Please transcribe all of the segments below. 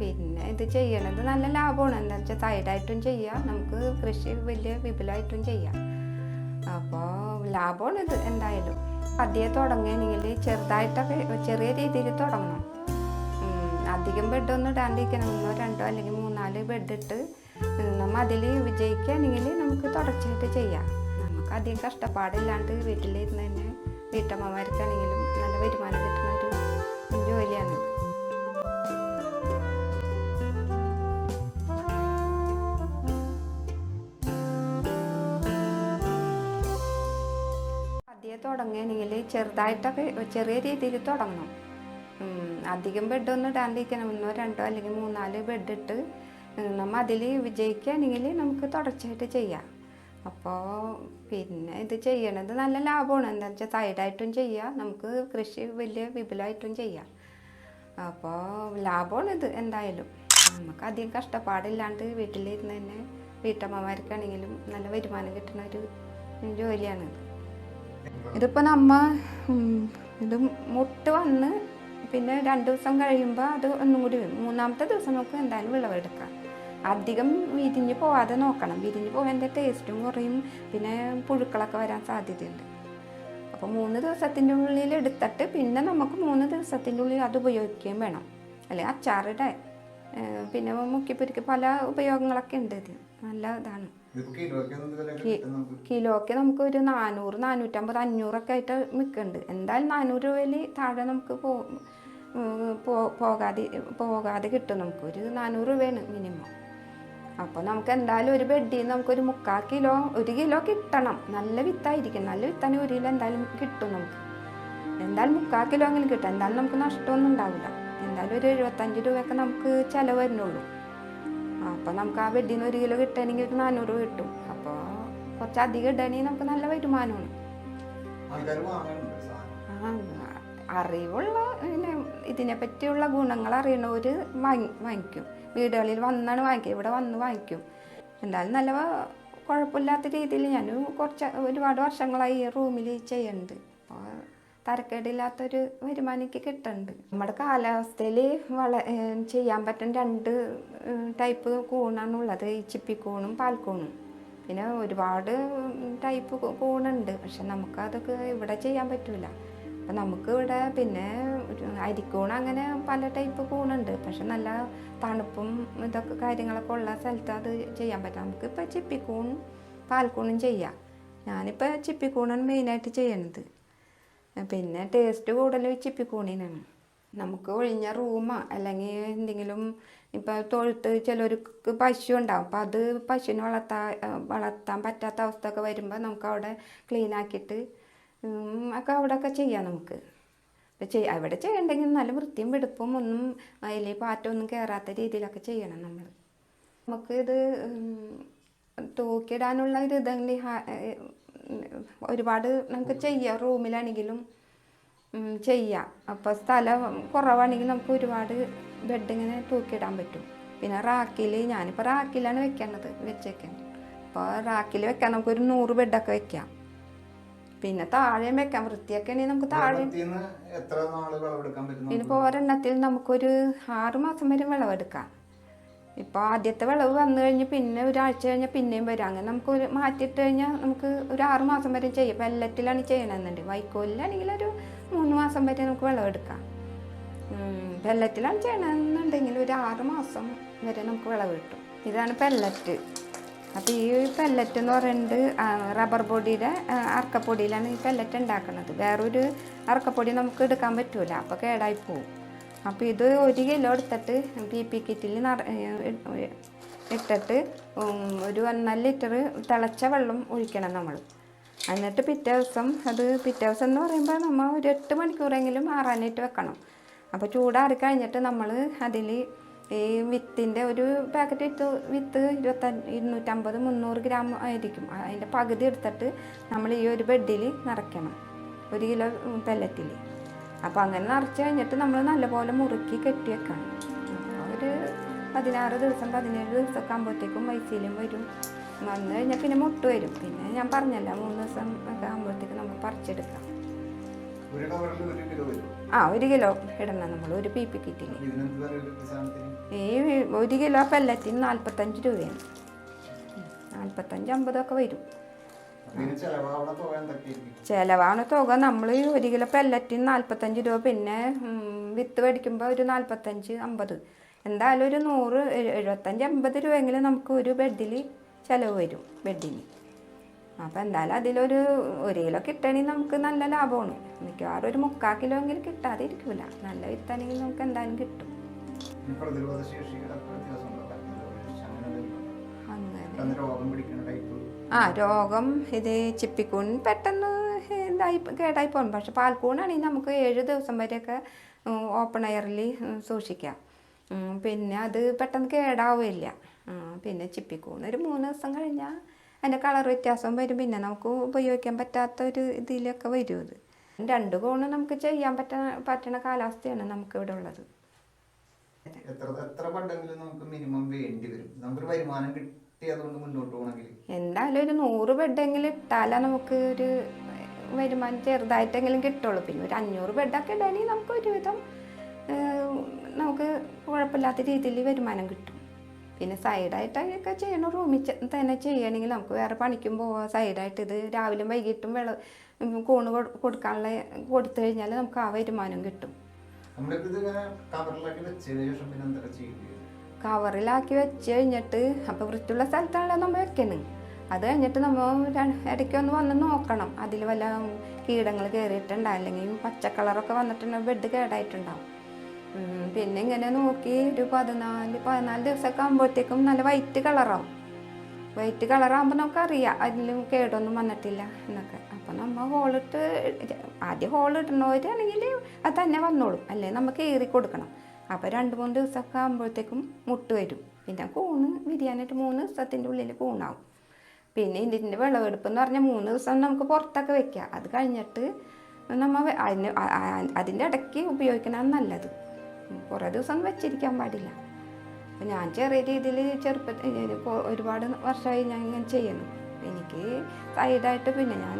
പിന്നെ ഇത് ചെയ്യണത് നല്ല ലാഭമാണ്. എന്താ വെച്ചാൽ സൈഡായിട്ടും ചെയ്യാം. നമുക്ക് കൃഷി വലിയ വിപുലമായിട്ടും ചെയ്യാം. അപ്പോൾ ലാഭമാണ് ഇത് എന്തായാലും. പതിയെ തുടങ്ങുകയാണെങ്കിൽ ചെറുതായിട്ടൊക്കെ ചെറിയ രീതിയിൽ തുടങ്ങണം. അധികം ബെഡൊന്നും ഇടാണ്ടിരിക്കണം. ഒന്നോ രണ്ടോ അല്ലെങ്കിൽ മൂന്നാൽ ബെഡ് ഇട്ട് നമ്മൾ അതിൽ വിജയിക്കുകയാണെങ്കിൽ നമുക്ക് തുടർച്ചയായിട്ട് ചെയ്യാം. നമുക്ക് അധികം കഷ്ടപ്പാടില്ലാണ്ട് വീട്ടിലിരുന്ന് തന്നെ വീട്ടമ്മമാർക്കാണെങ്കിലും നല്ല വരുമാനം കിട്ടുന്ന തുടങ്ങുകയാണെങ്കിൽ ചെറുതായിട്ടൊക്കെ ചെറിയ രീതിയിൽ തുടങ്ങണം ഉം, അധികം ബെഡൊന്നും ഇടാണ്ടിരിക്കണം. ഒന്നോ രണ്ടോ അല്ലെങ്കിൽ മൂന്നാൽ ബെഡ് ഇട്ട് നമ്മൾ അതിൽ വിജയിക്കുകയാണെങ്കിൽ നമുക്ക് തുടർച്ചയായിട്ട് ചെയ്യാം. അപ്പോൾ പിന്നെ ഇത് ചെയ്യണത് നല്ല ലാഭമാണ്. എന്താ വെച്ചാൽ സൈഡായിട്ടും ചെയ്യാം. നമുക്ക് കൃഷി വലിയ വിപുലമായിട്ടും ചെയ്യാം. അപ്പോൾ ലാഭമാണ് ഇത് എന്തായാലും. നമുക്ക് അധികം കഷ്ടപ്പാടില്ലാണ്ട് വീട്ടിലിരുന്ന് തന്നെ വീട്ടമ്മമാർക്കാണെങ്കിലും നല്ല വരുമാനം കിട്ടുന്ന ഒരു ജോലിയാണിത് ഇതിപ്പോൾ നമ്മ ഇത് മുട്ട് വന്ന് പിന്നെ രണ്ട് ദിവസം കഴിയുമ്പോൾ അത് ഒന്നും കൂടി മൂന്നാമത്തെ ദിവസം നമുക്ക് എന്തായാലും വിളവെടുക്കാം. അധികം വിരിഞ്ഞ് പോവാതെ നോക്കണം. വിരിഞ്ഞ് പോകാന്റെ ടേസ്റ്റും കുറയും. പിന്നെ പുഴുക്കളൊക്കെ വരാൻ സാധ്യതയുണ്ട്. അപ്പോൾ മൂന്ന് ദിവസത്തിന്റെ ഉള്ളിൽ എടുത്തിട്ട് പിന്നെ നമുക്ക് മൂന്ന് ദിവസത്തിന്റെ ഉള്ളിൽ അത് ഉപയോഗിക്കുകയും വേണം. അല്ലെങ്കിൽ അച്ചാറിടെ പിന്നെ മുക്കിപ്പൊരിക്ക് പല ഉപയോഗങ്ങളൊക്കെ ഉണ്ട് ഇത്. നല്ല ഇതാണ്. കിലോയ്ക്ക് എന്ത് വില കി- നമുക്ക്. ഒരു നാനൂറ് നാനൂറ്റമ്പത് അഞ്ഞൂറൊക്കെ ആയിട്ട് നിൽക്കുന്നുണ്ട്. എന്തായാലും നാനൂറ് രൂപയിൽ താഴെ നമുക്ക് പോകാതെ പോകാതെ കിട്ടും നമുക്ക്. ഒരു നാനൂറ് രൂപയാണ് മിനിമം അപ്പോൾ നമുക്ക് എന്തായാലും ഒരു ബെഡിൽ നിന്ന് നമുക്കൊരു മുക്കാൽ കിലോ ഒരു കിലോ കിട്ടണം. നല്ല വിത്തായിരിക്കും. നല്ല വിത്താണെങ്കിൽ ഒരു കിലോ എന്തായാലും കിട്ടും നമുക്ക്. എന്തായാലും മുക്കാൽ കിലോ എങ്കിലും കിട്ടും. എന്തായാലും നമുക്ക് നഷ്ടമൊന്നും ഉണ്ടാവില്ല. എന്തായാലും ഒരു എഴുപത്തഞ്ച് രൂപയൊക്കെ നമുക്ക് ചിലവ് വരുന്നുള്ളൂ. അപ്പോൾ നമുക്ക് ആ വെഡിന്ന് ഒരു കിലോ കിട്ടണമെങ്കിൽ ഒരു നാനൂറ് രൂപ കിട്ടും. അപ്പോൾ കുറച്ച് അധികം ഇടണമെങ്കിൽ നമുക്ക് നല്ല വരുമാനമാണ് അറിവുള്ള പിന്നെ ഇതിനെ പറ്റിയുള്ള ഗുണങ്ങൾ അറിയണവർ വാങ്ങി വാങ്ങിക്കും. വീടുകളിൽ വന്നാണ് വാങ്ങിക്കുക ഇവിടെ വന്ന് വാങ്ങിക്കും. എന്തായാലും നല്ല കുഴപ്പമില്ലാത്ത രീതിയിൽ ഞാൻ കുറച്ച് ഒരുപാട് വർഷങ്ങളായി ഈ റൂമിൽ ചെയ്യുന്നുണ്ട് അപ്പോൾ തരക്കേടില്ലാത്തൊരു വരുമാനം എനിക്ക് കിട്ടുന്നുണ്ട് നമ്മുടെ കാലാവസ്ഥയിൽ വള ചെയ്യാൻ പറ്റുന്ന രണ്ട് ടൈപ്പ് ടൈപ്പ് കൂണാണുള്ളത് ഈ ചിപ്പിക്കൂണും പാൽക്കൂണും. പിന്നെ ഒരുപാട് ടൈപ്പ് കൂണുണ്ട്. പക്ഷെ നമുക്കതൊക്കെ ഇവിടെ ചെയ്യാൻ പറ്റില്ല അപ്പം നമുക്ക് ഇവിടെ പിന്നെ ഒരു അരിക്കൂൺ അങ്ങനെ പല ടൈപ്പ് കൂണുണ്ട്. പക്ഷെ നല്ല തണുപ്പും ഇതൊക്കെ കാര്യങ്ങളൊക്കെ ഉള്ള സ്ഥലത്ത് അത് ചെയ്യാൻ പറ്റും. നമുക്കിപ്പോൾ ചിപ്പിക്കൂണും പാൽക്കൂണും ചെയ്യാം. ഞാനിപ്പോൾ ചിപ്പിക്കൂണാണ് മെയിനായിട്ട് ചെയ്യണത്. പിന്നെ ടേസ്റ്റ് കൂടുതൽ ചിപ്പിക്കൂണിനാണ് നമുക്ക് ഒഴിഞ്ഞ റൂമോ അല്ലെങ്കിൽ എന്തെങ്കിലും ഇപ്പോൾ തൊഴുത്ത് ചിലർക്ക് പശു ഉണ്ടാവും. അപ്പോൾ അത് പശുവിനെ വളർത്താൻ വളർത്താൻ പറ്റാത്ത അവസ്ഥ ഒക്കെ വരുമ്പോൾ നമുക്ക് അവിടെ ഉം, ഒക്കെ അവിടെ ഒക്കെ ചെയ്യാം നമുക്ക്. ഇപ്പം ചെയ്യ അവിടെ ചെയ്യണ്ടെങ്കിൽ നല്ല വൃത്തിയും വെടുപ്പും ഒന്നും അതിൽ പാറ്റൊന്നും കയറാത്ത രീതിയിലൊക്കെ ചെയ്യണം നമ്മൾ നമുക്ക് ഇത് തൂക്കിയിടാനുള്ള ഒരു ഇതെങ്കിൽ ഒരുപാട് നമുക്ക് ചെയ്യാം. റൂമിലാണെങ്കിലും ചെയ്യാം. അപ്പോൾ സ്ഥലം കുറവാണെങ്കിൽ നമുക്ക് ഒരുപാട് ബെഡ് ഇങ്ങനെ തൂക്കിയിടാൻ പറ്റും. പിന്നെ റാക്കിൽ ഞാനിപ്പോൾ റാക്കിലാണ് വെക്കേണ്ടത് വെച്ചേക്കുന്നത് അപ്പോൾ റാക്കിൽ വെക്കാൻ നമുക്കൊരു നൂറ് ബെഡൊക്കെ വെക്കാം. പിന്നെ താഴെയും വെക്കാം. വൃത്തിയൊക്കെ ആണെങ്കിൽ നമുക്ക് താഴെ ഇതിപ്പോൾ ഒരെണ്ണത്തിൽ നമുക്കൊരു ആറ് മാസം വരെ വിളവെടുക്കാം. ഇപ്പോൾ ആദ്യത്തെ വിളവ് വന്നു കഴിഞ്ഞ് പിന്നെ ഒരാഴ്ച കഴിഞ്ഞാൽ പിന്നെയും വരും. അങ്ങനെ നമുക്ക് ഒരു മാറ്റിയിട്ട് കഴിഞ്ഞാൽ നമുക്ക് ഒരു ആറ് മാസം വരെ ചെയ്യാം. പെല്ലറ്റിലാണ് ചെയ്യണമെന്നുണ്ട് വൈക്കോലിലാണെങ്കിൽ ഒരു മൂന്ന് മാസം വരെ നമുക്ക് വിളവെടുക്കാം. പെല്ലറ്റിലാണ് ചെയ്യണമെന്നുണ്ടെങ്കിൽ ഒരു ആറ് മാസം വരെ നമുക്ക് വിളവ് കിട്ടും. ഇതാണ് പെല്ലറ്റ് അപ്പോൾ ഈ പെല്ലറ്റ് എന്ന് പറയുന്നത് റബ്ബർ പൊടിയുടെ അറക്കപ്പൊടിയിലാണ് ഈ പെല്ലറ്റ് ഉണ്ടാക്കുന്നത് വേറൊരു അറക്കപ്പൊടി നമുക്ക് എടുക്കാൻ പറ്റൂല. അപ്പോൾ കേടായി പോവും. അപ്പോൾ ഇത് ഒരു കിലോ എടുത്തിട്ട് പി പി കിറ്റിൽ ഇട്ടിട്ട് ഒരു ഒന്നര ലിറ്റർ തിളച്ച വെള്ളം ഒഴിക്കണം നമ്മൾ. എന്നിട്ട് പിറ്റേ ദിവസം അത് പിറ്റേ ദിവസം എന്ന് പറയുമ്പോൾ നമ്മൾ ഒരു എട്ട് മണിക്കൂറെങ്കിലും ആറാനായിട്ട് വെക്കണം. അപ്പോൾ ചൂടാറി കഴിഞ്ഞിട്ട് നമ്മൾ അതിൽ ഈ വിത്തിന്റെ ഒരു പാക്കറ്റ് വിത്ത് വിത്ത് ഇരുപത്തഞ്ച് ഇരുന്നൂറ്റമ്പത് മുന്നൂറ് ഗ്രാം ആയിരിക്കും. അതിന്റെ പകുതി എടുത്തിട്ട് നമ്മൾ ഈ ഒരു ബെഡിൽ നിറയ്ക്കണം. ഒരു കിലോ പെല്ലറ്റിൽ അപ്പോൾ അങ്ങനെ നിറച്ച് കഴിഞ്ഞിട്ട് നമ്മൾ നല്ലപോലെ മുറുക്കി കെട്ടി വെക്കണം. ഒരു പതിനാറ് ദിവസം പതിനേഴ് ദിവസമൊക്കെ ആകുമ്പോഴത്തേക്കും മൈസീലും വരും. വന്നു കഴിഞ്ഞാൽ പിന്നെ മുട്ട വരും. പിന്നെ ഞാൻ പറഞ്ഞല്ല മൂന്ന് ദിവസം ഒക്കെ ആകുമ്പോഴത്തേക്കും നമ്മൾ പറിച്ചെടുക്കാം. ആ ഒരു കിലോ ഇടണം. നമ്മൾ ഒരു പി പി കിറ്റിന്. ഈ ഒരു കിലോ പെല്ലറ്റിന് നാൽപ്പത്തഞ്ച് രൂപയാണ്. നാൽപ്പത്തഞ്ച് അമ്പതൊക്കെ വരും. ചിലവാണ് തുക നമ്മൾ ഒരു കിലോ പെല്ലറ്റിന് നാൽപ്പത്തഞ്ച് രൂപ. പിന്നെ വിത്ത് മേടിക്കുമ്പോൾ ഒരു നാൽപ്പത്തഞ്ച് അമ്പത്. എന്തായാലും ഒരു നൂറ് എഴു- എഴുപത്തഞ്ച് അമ്പത് രൂപയെങ്കിലും നമുക്ക് ഒരു ബെഡിൽ ചിലവ് വരും ബെഡിന് അപ്പോൾ എന്തായാലും അതിലൊരു ഒരു കിലോ കിട്ടണമെങ്കിൽ നമുക്ക് നല്ല ലാഭമാണ്. മിക്കവാറും ഒരു മുക്കാൽ കിലോ എങ്കിലും കിട്ടാതെ ഇരിക്കില്ല നല്ല വിത്താണെങ്കിൽ നമുക്ക് എന്തായാലും കിട്ടും. അങ്ങനെ ആ രോഗം ഇത് ചിപ്പിക്കൂൺ പെട്ടെന്ന് ഇതായി കേടായി പോകും പക്ഷെ പാൽക്കൂണാണെങ്കിൽ നമുക്ക് ഏഴ് ദിവസം വരെയൊക്കെ ഓപ്പൺ എയറിൽ സൂക്ഷിക്കാം. പിന്നെ അത് പെട്ടെന്ന് കേടാവില്ല പിന്നെ ചിപ്പിക്കൂൺ ഒരു മൂന്ന് ദിവസം കഴിഞ്ഞാൽ അതിന്റെ കളർ വ്യത്യാസം വരും. പിന്നെ നമുക്ക് ഉപയോഗിക്കാൻ പറ്റാത്ത ഒരു ഇതിലൊക്കെ വരും ഇത് രണ്ട് കോണ് നമുക്ക് ചെയ്യാൻ പറ്റ പറ്റണ കാലാവസ്ഥയാണ് നമുക്ക് ഇവിടെ ഉള്ളത്. എത്ര എത്ര പണ്ടെങ്കിലും നമുക്ക് മിനിമം വേണ്ടി വരും. നമുക്കൊരു വരുമാനം കിട്ടി. മുന്നോട്ട് പോകണമെങ്കിൽ? എന്തായാലും ഒരു നൂറ് ബെഡെങ്കിലും ഇട്ടാലേ നമുക്ക് ഒരു വരുമാനം ചെറുതായിട്ടെങ്കിലും കിട്ടുള്ളൂ. പിന്നെ ഒരു അഞ്ഞൂറ് ബെഡൊക്കെ ഇടണമെങ്കിൽ നമുക്ക് ഒരുവിധം നമുക്ക് കുഴപ്പമില്ലാത്ത രീതിയിൽ വരുമാനം കിട്ടും. പിന്നെ സൈഡായിട്ടൊക്കെ ചെയ്യണ. റൂമിൽ തന്നെ ചെയ്യണമെങ്കിൽ നമുക്ക് വേറെ പണിക്കും പോവാം. സൈഡായിട്ട് ഇത് രാവിലെയും വൈകിട്ടും വെള്ളം കൂണ് കൊടുക്കാനുള്ള കൊടുത്തു കഴിഞ്ഞാൽ നമുക്ക് ആ വരുമാനം കിട്ടും. നമ്മളിപ്പോൾ ഇത് കവറിലൊക്കെ വെച്ചതിന് ശേഷം പിന്നെ വരും കവറിലാക്കി വെച്ച് കഴിഞ്ഞിട്ട് അപ്പോൾ വൃത്തിയുള്ള സ്ഥലത്താണല്ലോ നമ്മൾ വെക്കുന്നത് അത് കഴിഞ്ഞിട്ട് നമ്മൾ ഇടയ്ക്ക് ഒന്ന് വന്ന് നോക്കണം. അതിൽ വല്ല കീടങ്ങൾ കയറിയിട്ടുണ്ടാവും അല്ലെങ്കിൽ പച്ച കളറൊക്കെ വന്നിട്ടുണ്ടെങ്കിൽ ബെഡ് കേടായിട്ടുണ്ടാവും. പിന്നെ ഇങ്ങനെ നോക്കി ഒരു പതിനാല് പതിനാല് ദിവസമൊക്കെ ആകുമ്പോഴത്തേക്കും നല്ല വൈറ്റ് കളറാവും. വൈറ്റ് കളറാകുമ്പോൾ നമുക്കറിയാം അതിലും കേടൊന്നും വന്നിട്ടില്ല എന്നൊക്കെ. അപ്പോൾ നമ്മൾ ഹോളിട്ട് ആദ്യം ഹോൾ ഇടണവരാണെങ്കിൽ അത് തന്നെ വന്നോളും. അല്ലെങ്കിൽ നമുക്ക് കയറി കൊടുക്കണം. അപ്പോൾ രണ്ട് മൂന്ന് ദിവസമൊക്കെ ആകുമ്പോഴത്തേക്കും മുട്ട് വരും. പിന്നെ കൂണ് വിരിയാനായിട്ട് മൂന്ന് ദിവസത്തിന്റെ ഉള്ളിൽ കൂണാവും പിന്നെ ഇതിന്റെ വിളവെടുപ്പ് എന്ന് പറഞ്ഞാൽ മൂന്ന് ദിവസം നമുക്ക് പുറത്തൊക്കെ വെക്കാം. അത് കഴിഞ്ഞിട്ട് നമ്മൾ അതിന് അതിന്റെ ഇടയ്ക്ക് ഉപയോഗിക്കണതാണ് നല്ലത്. കുറേ ദിവസം വെച്ചിരിക്കാൻ പാടില്ല. അപ്പം ഞാൻ ചെറിയ രീതിയിൽ ഇപ്പോൾ ഒരുപാട് വർഷമായി ഞാൻ ഇങ്ങനെ ചെയ്യുന്നു. എനിക്ക് സൈഡായിട്ട് പിന്നെ ഞാൻ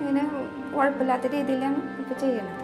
ഇങ്ങനെ കുഴപ്പമില്ലാത്ത രീതിയിലാണ് ഇപ്പോൾ ചെയ്യണത്.